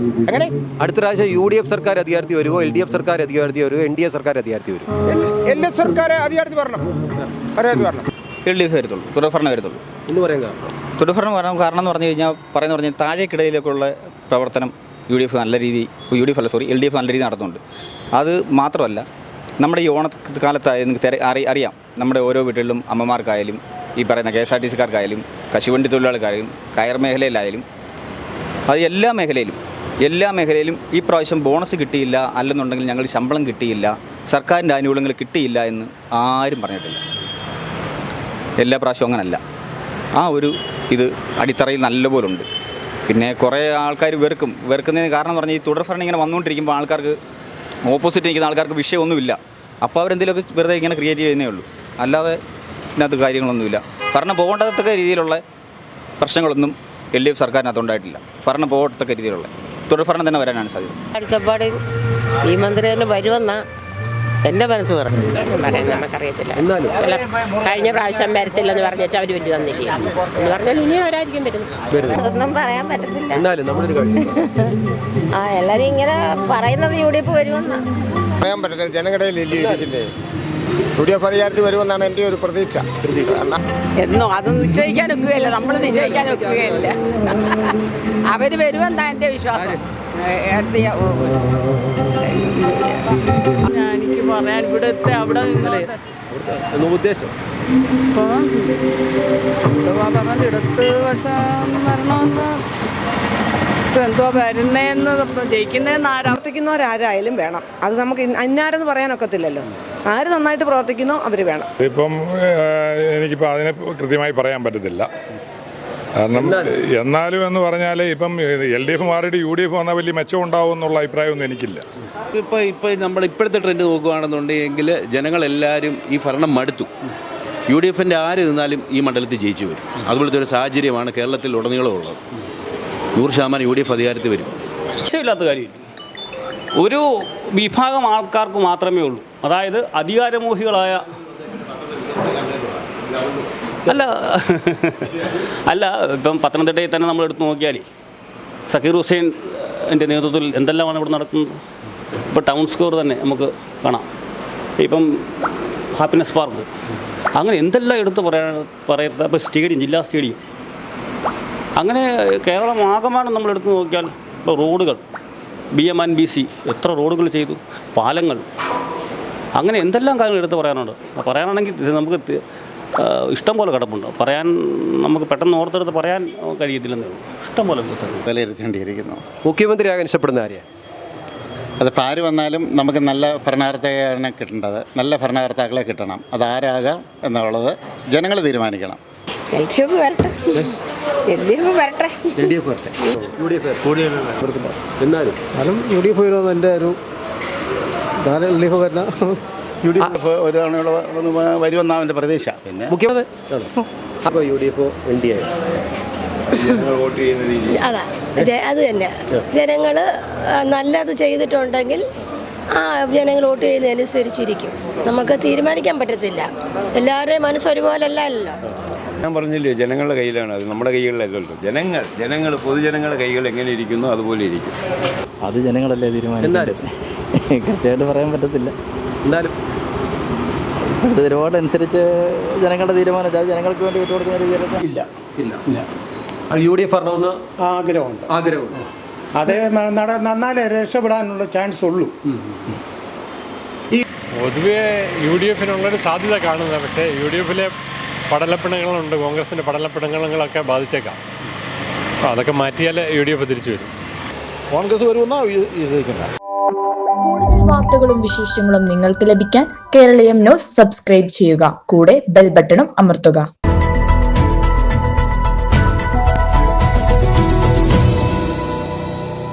അങ്ങനെ അടുത്ത പ്രാവശ്യം യു ഡി എഫ് സർക്കാർ അധികാരത്തിൽ വരുമോ എൽ ഡി എഫ് സർക്കാർ അധികാരത്തിൽ വരുമോ എൻ ഡി എ സർക്കാർ അധികാരത്തിൽ വരുമോ എൽ എഫ് സർക്കാർ അധികാരത്തിൽ വരണം. അധികാരത്തിൽ വരണം. എൽ ഡി എഫ് വരത്തുള്ളൂ തുടർഭരണം വരത്തുള്ളൂ. എന്ന് പറയാൻ കാരണം? തുടർഭരണം വരാൻ കാരണം എന്ന് പറഞ്ഞു കഴിഞ്ഞാൽ പറയുന്ന പറഞ്ഞാൽ താഴേക്കിടയിലേക്കുള്ള പ്രവർത്തനം യു ഡി എഫ് നല്ല രീതി യു ഡി എഫ് അല്ല സോറി എൽ ഡി എഫ് നല്ല രീതി നടത്തുന്നുണ്ട്. അത് മാത്രമല്ല നമ്മുടെ ഈ ഓണക്കാലത്തായ നിങ്ങൾക്ക് തെര- അറി അറിയാം. നമ്മുടെ ഓരോ വീട്ടിലും അമ്മമാർക്കായാലും ഈ പറയുന്ന കെ എസ് ആർ ടി സിക്കാർക്കായാലും കശുവണ്ടി തൊഴിലാളിക്കായാലും കയർ മേഖലയിലായാലും അത് എല്ലാ മേഖലയിലും എല്ലാ മേഖലയിലും ഈ പ്രാവശ്യം ബോണസ് കിട്ടിയില്ല അല്ലെന്നുണ്ടെങ്കിൽ ഞങ്ങൾ ശമ്പളം കിട്ടിയില്ല സർക്കാരിന്റെ ആനുകൂല്യങ്ങൾ കിട്ടിയില്ല എന്ന് ആരും പറഞ്ഞിട്ടില്ല. എല്ലാ പ്രാവശ്യവും അങ്ങനല്ല. ആ ഒരു ഇത് അടിത്തറയിൽ നല്ലപോലെ ഉണ്ട് പിന്നെ കുറേ ആൾക്കാർ വെറുക്കും. വെറുക്കുന്നതിന് കാരണം പറഞ്ഞാൽ ഈ തുടർഭരണം ഇങ്ങനെ വന്നുകൊണ്ടിരിക്കുമ്പോൾ ആൾക്കാർക്ക് ഓപ്പോസിറ്റ് നിൽക്കുന്ന ആൾക്കാർക്ക് വിഷയമൊന്നുമില്ല. അപ്പോൾ അവരെന്തെങ്കിലുമൊക്കെ വെറുതെ ഇങ്ങനെ ക്രിയേറ്റ് ചെയ്യുന്നേ ഉള്ളൂ. അല്ലാതെ ഇതിനകത്ത് കാര്യങ്ങളൊന്നുമില്ല. ഭരണം പോകേണ്ടത്തക്ക രീതിയിലുള്ള പ്രശ്നങ്ങളൊന്നും എൽ ഡി എഫ് സർക്കാരിനകത്ത് ഉണ്ടായിട്ടില്ല. ഭരണം പോകത്തക്ക രീതിയിലുള്ള തുടർഭരണം തന്നെ വരാനാണ് സാധ്യത. കാഴ്ചപ്പാട് ഈ മന്ത്രി തന്നെ വരുമെന്നാ എന്റെ മനസ്സ് പറഞ്ഞു നമുക്കറിയത്തില്ല. കഴിഞ്ഞ പ്രാവശ്യം വരത്തില്ലെന്ന് പറഞ്ഞാൽ അവർ വലിയ തന്നില്ല എന്ന് പറഞ്ഞാൽ ഇനി അവരായിരിക്കും വരുന്നത്. അതൊന്നും പറയാൻ പറ്റത്തില്ല. എന്നാലും നമ്മളൊരു ആ എല്ലാരും ഇങ്ങനെ പറയുന്നത് യു ഡി എഫ് വരുമെന്ന്. പറയാൻ പറ്റത്തില്ല. ജനങ്ങളുടെ യു ഡി എഫ് അധികാരത്തിൽ വരുമെന്നാണ് എന്റെ ഒരു പ്രതീക്ഷ. എന്നോ അത് നിശ്ചയിക്കാൻ ഒക്കുകയല്ല നമ്മൾ നിശ്ചയിക്കാൻ ഒക്കുകയല്ല അവർ വരുമെന്നാ എന്റെ വിശ്വാസം. എനിക്ക് പറയാൻ ഇവിടുത്തെ അവിടെ എന്ന് ഉദ്ദേശം? ഇപ്പോൾ എന്തുവാ പറഞ്ഞത് ഇടത്ത് വർഷം വരണമെന്ന് ഇപ്പം എന്തോ വരുന്നതെന്ന് ജയിക്കുന്നതെന്ന് ആരാ പ്രവർത്തിക്കുന്നവരാരായാലും വേണം. അത് നമുക്ക് അന്നാരെന്ന് പറയാനൊക്കത്തില്ലല്ലോ. ആര് നന്നായിട്ട് പ്രവർത്തിക്കുന്നോ അവർ വേണം. ഇപ്പം എനിക്കിപ്പോൾ അതിനെ കൃത്യമായി പറയാൻ പറ്റത്തില്ല. കാരണം എന്നാലും എന്ന് പറഞ്ഞാൽ ഇപ്പം എൽ ഡി എഫ് മാറിയിട്ട് യു ഡി എഫ് വന്നാൽ വലിയ മെച്ചം ഉണ്ടാവും എന്നുള്ള അഭിപ്രായമൊന്നും എനിക്കില്ല. ഇപ്പോൾ ഇപ്പോൾ നമ്മൾ ഇപ്പോഴത്തെ ട്രെൻഡ് നോക്കുകയാണെന്നുണ്ടെങ്കിൽ ജനങ്ങളെല്ലാവരും ഈ ഭരണം മടുത്തു. യു ഡി എഫിന്റെ ആര് നിന്നാലും ഈ മണ്ഡലത്തിൽ ജയിച്ചു വരും. അതുപോലത്തെ ഒരു സാഹചര്യമാണ് കേരളത്തിൽ ഉടനീളം ഉള്ളത് നൂറ് ശതമാനം യു ഡി എഫ് അധികാരത്തിൽ വരും. ഇല്ലാത്ത കാര്യമില്ല. ഒരു വിഭാഗം ആൾക്കാർക്ക് മാത്രമേ ഉള്ളൂ. അതായത് അധികാരമോഹികളായ അല്ല അല്ല ഇപ്പം പത്തനംതിട്ടയിൽ തന്നെ നമ്മൾ എടുത്തു നോക്കിയാൽ സക്കീർ ഹുസൈൻ എന്റെ നേതൃത്വത്തിൽ എന്തെല്ലാമാണ് ഇവിടെ നടക്കുന്നത്? ഇപ്പോൾ ടൗൺ സ്കോർ തന്നെ നമുക്ക് കാണാം. ഇപ്പം ഹാപ്പിനെസ് പാർക്ക്. അങ്ങനെ എന്തെല്ലാം എടുത്ത് പറയാൻ പറയത്ത ഇപ്പോൾ സ്റ്റേഡിയം ജില്ലാ സ്റ്റേഡിയം. അങ്ങനെ കേരളം ആകമാനം നമ്മൾ എടുത്തു നോക്കിയാൽ ഇപ്പോൾ റോഡുകൾ B M and B C എത്ര റോഡുകൾ ചെയ്തു പാലങ്ങൾ. അങ്ങനെ എന്തെല്ലാം കാര്യങ്ങൾ എടുത്ത് പറയാനുണ്ട്. പറയാനാണെങ്കിൽ ഇത് നമുക്ക് ഇഷ്ടം പോലെ കിടപ്പുണ്ട്. പറയാൻ നമുക്ക് പെട്ടെന്ന് ഓർത്തെടുത്ത് പറയാൻ കഴിയത്തില്ലെന്നേ ഉള്ളൂ. ഇഷ്ടം പോലെ വിലയിരുത്തേണ്ടിയിരിക്കുന്നു മുഖ്യമന്ത്രിയാകാൻ ഇഷ്ടപ്പെടുന്ന ആരെയാണ് അതിപ്പോൾ ആര് വന്നാലും നമുക്ക് നല്ല ഭരണകർത്തയാണ് കിട്ടേണ്ടത് നല്ല ഭരണകർത്താക്കളെ കിട്ടണം. അതാരാകാം എന്നുള്ളത് ജനങ്ങൾ തീരുമാനിക്കണം. വരട്ടെ. എൽ ഡി എഫ് വരട്ടെ? എൽ ഡി എഫ് വരട്ടെ. യു ഡി എഫ് എന്നാലും അതും യു ഡി എഫ് വരുന്നത് എന്റെ ഒരു എൽ ഡി എഫ് വരണ യു ഡി എഫ് ഒരു തവണയുള്ള വരുമെന്നാണ് എന്റെ പ്രതീക്ഷ. പിന്നെ? മുഖ്യമന്ത്രി? അപ്പോൾ U D F N D A അതാ. അത് തന്നെ. ജനങ്ങൾ നല്ലത് ചെയ്തിട്ടുണ്ടെങ്കിൽ ആ ജനങ്ങൾ വോട്ട് ചെയ്യുന്നതനുസരിച്ചിരിക്കും നമുക്ക് തീരുമാനിക്കാൻ പറ്റത്തില്ല. എല്ലാവരുടെയും മനസ്സ് ഒരുപോലല്ലല്ലോ ഞാൻ പറഞ്ഞില്ലേ ജനങ്ങളുടെ കയ്യിലാണ് അത്. നമ്മുടെ കൈകളിലല്ലല്ലോ ജനങ്ങൾ ജനങ്ങൾ പൊതുജനങ്ങളുടെ കൈകൾ എങ്ങനെ ഇരിക്കുന്നു അതുപോലെ ഇരിക്കും. അത് ജനങ്ങളല്ലേ തീരുമാനം കൃത്യമായിട്ട് പറയാൻ പറ്റത്തില്ല. എന്തായാലും. ഇപ്പോഴത്തെ നിലപാടനുസരിച്ച് ജനങ്ങളുടെ തീരുമാനം അത് ജനങ്ങൾക്ക് വേണ്ടി വിട്ടുകൊടുക്കുന്ന രീതിയിലൊക്കെ. ഇല്ല. ഇല്ല. യു ഡി എഫ് വരണമെന്ന് ആഗ്രഹമുണ്ട്. ആഗ്രഹമുണ്ട് അതേ നന്നാലേ രക്ഷപ്പെടാനുള്ള ചാൻസ് ഉള്ളൂ. പൊതുവേ യു ഡി എഫിനുള്ളൊരു സാധ്യത കാണുന്നത് പക്ഷേ യു ഡി എഫിലെ പടലപ്പിണങ്ങളുണ്ട് കോൺഗ്രസിന്റെ പടലപ്പിണങ്ങളൊക്കെ ബാധിച്ചേക്കാം. അപ്പോൾ അതൊക്കെ മാറ്റിയാൽ യു ഡി എഫ് തിരിച്ചു വരും. കോൺഗ്രസ് വരുമെന്നാണ് വിശ്വസിക്കുന്നത്. കൂടുതൽ വാർത്തകളും വിശേഷങ്ങളും നിങ്ങൾക്ക് ലഭിക്കാൻ കേരളീയം ന്യൂസ് സബ്സ്ക്രൈബ് ചെയ്യുക. കൂടെ ബെൽ ബട്ടണും അമർത്തുക.